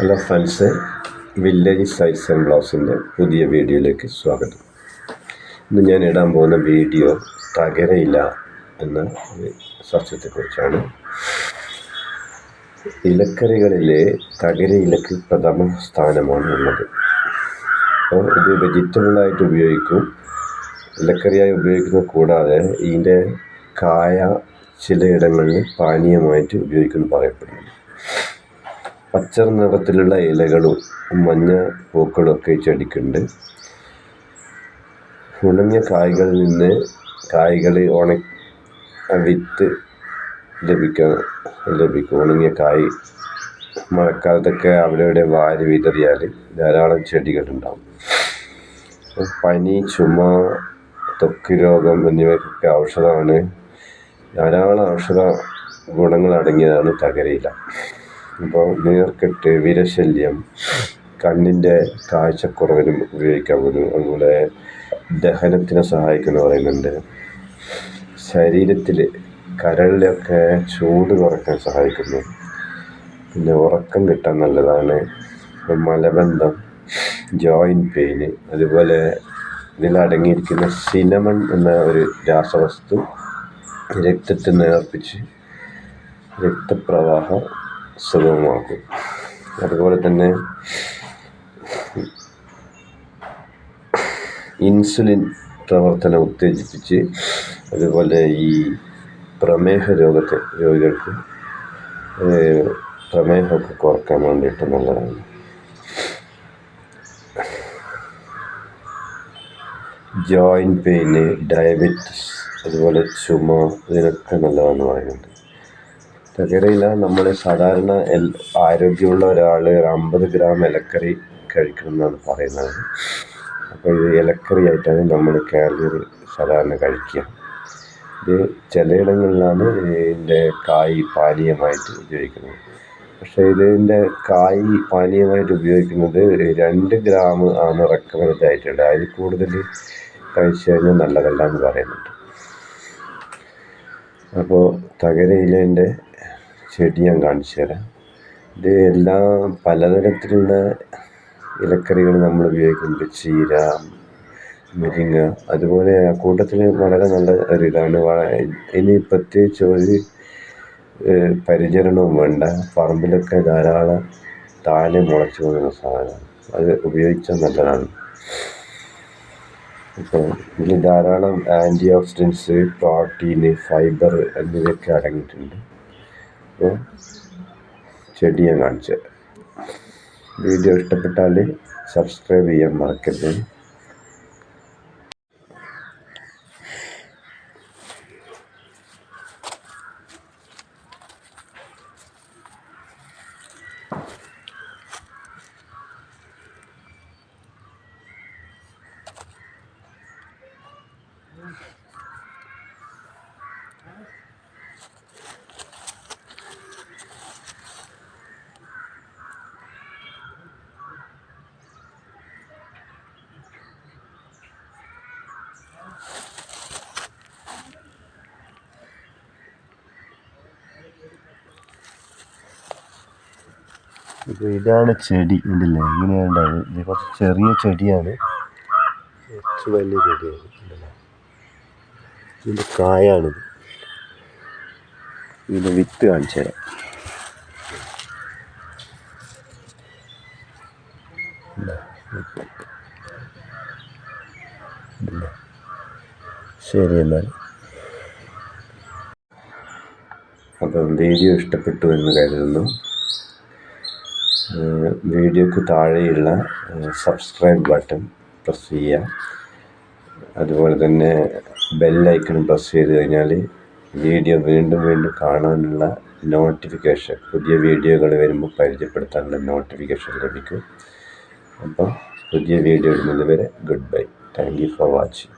Hello friends village size and ബ്ലൗസിന്റെ പുതിയ വീഡിയോയിലേക്ക് സ്വാഗതം. ഇന്ന് ഞാൻ ഇടാൻ പോകുന്ന വീഡിയോ തകരയില്ല എന്ന സസ്യത്തെക്കുറിച്ചാണ് ഇലക്കറികളിലെ തകരയിലക്ക് പ്രഥമ സ്ഥാനമാണ് ഉള്ളത്. അപ്പോൾ ഇത് വെജിറ്റബിളായിട്ട് ഉപയോഗിക്കും. ഇലക്കറിയായി ഉപയോഗിക്കുന്നത് കൂടാതെ ഇതിന്റെ കായ ചിലയിടങ്ങളിൽ പാനീയമായിട്ട് ഉപയോഗിക്കുന്നു പറയപ്പെടുന്നു. പച്ച നിറത്തിലുള്ള ഇലകളും മഞ്ഞ പൂക്കളും ഒക്കെ ഈ ചെടിക്കുണ്ട്. ഉണങ്ങിയ കായ്കളിൽ നിന്ന് കായ്കൾ ഉണ വിത്ത് ലഭിക്കാൻ ലഭിക്കും. ഉണങ്ങിയ കായ്. മഴക്കാലത്തൊക്കെ അവിടെ ഇവിടെ വാരി വിതറിയാൽ ധാരാളം ചെടികളുണ്ടാവും. പനി ചുമ ത്വക്ക് രോഗം എന്നിവയ്ക്കൊക്കെ ഔഷധമാണ്. ധാരാളം ഔഷധ ഗുണങ്ങൾ അടങ്ങിയതാണ് തകരയില. ഇപ്പോൾ നീർക്കെട്ട് വിരശല്യം കണ്ണിന്റെ കാഴ്ചക്കുറവിനും ഉപയോഗിക്കാൻ പറ്റും അതുപോലെ ദഹനത്തിന് സഹായിക്കുന്നു പറയുന്നുണ്ട്. ശരീരത്തിൽ കരളിലൊക്കെ ചൂട് കുറയ്ക്കാൻ സഹായിക്കുന്നു. പിന്നെ ഉറക്കം കിട്ടാൻ നല്ലതാണ്. മലബന്ധം ജോയിന്റ് പെയിന് അതുപോലെ ഇതിലടങ്ങിയിരിക്കുന്ന സിനമൺ എന്ന ഒരു രാസവസ്തു രക്തത്തെ നേർപ്പിച്ച് രക്തപ്രവാഹം സുഗമമാക്കും അതുപോലെ തന്നെ ഇൻസുലിൻ പ്രവർത്തനം ഉത്തേജിപ്പിച്ച് അതുപോലെ ഈ പ്രമേഹ രോഗത്തെ രോഗികൾക്ക് പ്രമേഹമൊക്കെ കുറയ്ക്കാൻ വേണ്ടിയിട്ട് നല്ലതാണ്. ജോയിന്റ് പെയിന് ഡയബറ്റിസ് അതുപോലെ ചുമ ഇതിനൊക്കെ നല്ലതാണെന്ന് പറയുന്നുണ്ട്. തകരയില നമ്മൾ സാധാരണ എൽ ആരോഗ്യമുള്ള ഒരാൾ ഒരു അമ്പത് ഗ്രാം ഇലക്കറി കഴിക്കണം എന്നാണ് പറയുന്നത്. അപ്പോൾ ഇത് ഇലക്കറി ആയിട്ടാണ് നമ്മൾ കേരളീയർ സാധാരണ കഴിക്കുക. ഇത് ചിലയിടങ്ങളിലാണ് ഇതിന്റെ കായ് പാനീയമായിട്ട് ഉപയോഗിക്കുന്നത്. പക്ഷേ ഇതിന്റെ കായ് പാനീയമായിട്ട് ഉപയോഗിക്കുന്നത് രണ്ട് ഗ്രാം ആണ് റെക്കമെൻഡ് ആയിട്ടുണ്ട് അതിൽ കൂടുതൽ കഴിച്ചു കഴിഞ്ഞാൽ നല്ലതല്ല എന്ന് പറയുന്നുണ്ട്. അപ്പോൾ തകരയിലേന്റെ ചെടി ഞാൻ കാണിച്ചു തരാം. ഇത് എല്ലാം പലതരത്തിലുള്ള ഇലക്കറികൾ നമ്മൾ ഉപയോഗിക്കുന്നുണ്ട്. ചീര മുരിങ്ങ അതുപോലെ കൂട്ടത്തിൽ വളരെ നല്ല ഒരു ഇതാണ്. ഇനി പ്രത്യേകിച്ച് ഒരു പരിചരണവും വേണ്ട. പറമ്പിലൊക്കെ ധാരാളം താഴെ മുളച്ചു പോകുന്ന സാധനമാണ് അത് ഉപയോഗിച്ചാൽ നല്ലതാണ്. ഇപ്പോൾ ഇതിൽ ധാരാളം ആന്റി ഓക്സിഡൻസ് പ്രോട്ടീന് ഫൈബർ എന്നിവയൊക്കെ അടങ്ങിയിട്ടുണ്ട്. അപ്പോൾ ചെടി ഞാൻ കാണിച്ചു വീഡിയോ ഇഷ്ടപ്പെട്ടാൽ സബ്സ്ക്രൈബ് ചെയ്യാൻ മറക്കരുത് ഇപ്പോൾ ഇതാണ് ചെടി ഇതില്ലേ? ഇങ്ങനെയാണ് ഇത് കുറച്ച് ചെറിയ ചെടിയാണ്. കുറച്ച് വലിയ ചെടിയാണ് ഇതിന്റെ കായാണിത് ഇതിന്റെ വിത്ത് കാണിച്ചു തരാം. ശരി എന്നാൽ അപ്പം വീഡിയോ ഇഷ്ടപ്പെട്ടു എന്ന് കരുതുന്നു. വീഡിയോക്ക് താഴെയുള്ള സബ്സ്ക്രൈബ് ബട്ടൺ പ്രസ് ചെയ്യുക. അതുപോലെ തന്നെ ബെല്ലൈക്കൺ പ്രസ് ചെയ്ത് കഴിഞ്ഞാൽ വീഡിയോ വീണ്ടും വീണ്ടും കാണാനുള്ള നോട്ടിഫിക്കേഷൻ പുതിയ വീഡിയോകൾ വരുമ്പോൾ പരിചയപ്പെടുത്താനുള്ള നോട്ടിഫിക്കേഷൻ ലഭിക്കും. അപ്പോൾ പുതിയ വീഡിയോ ഇടുന്നത് വരെ good bye thank you for watching